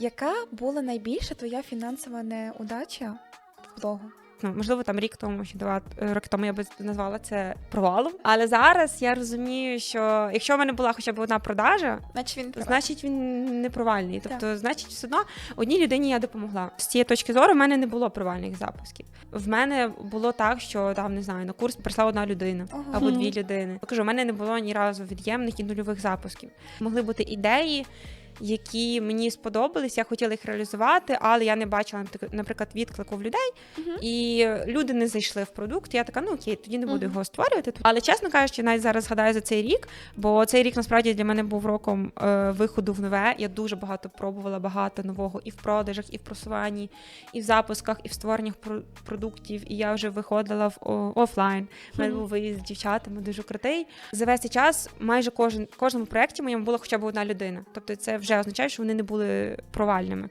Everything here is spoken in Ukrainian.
Яка була найбільша твоя фінансова неудача в блогу? Ну, можливо, там рік тому чи два е, роки тому я би назвала це провалом. Але зараз я розумію, що якщо в мене була хоча б одна продажа, Значить він права. значить він не провальний. Тобто, значить, все одно одній людині я допомогла. З цієї точки зору в мене не було провальних запусків. В мене було так, що там не знаю, на курс прийшла одна людина Ага. або дві людини. Я кажу, у мене не було ні разу від'ємних і нульових запусків. Могли бути ідеї. Які мені сподобались, я хотіла їх реалізувати, але я не бачила наприклад, відклику в людей, Мгм. і люди не зайшли в продукт. Я така, ну окей, тоді не буду Мгм. його створювати. Але чесно кажучи, навіть зараз згадаю за цей рік, бо цей рік насправді для мене був роком е, виходу в нове. Я дуже багато пробувала багато нового і в продажах, і в просуванні, і в запусках, і в створеннях про- продуктів. І я вже виходила в о- офлайн. У мене був виїзд з дівчатами, дуже крутий. За весь цей час майже кожен кожному проєкті моєму була хоча б одна людина. Тобто, це вже означає, що вони не були провальними.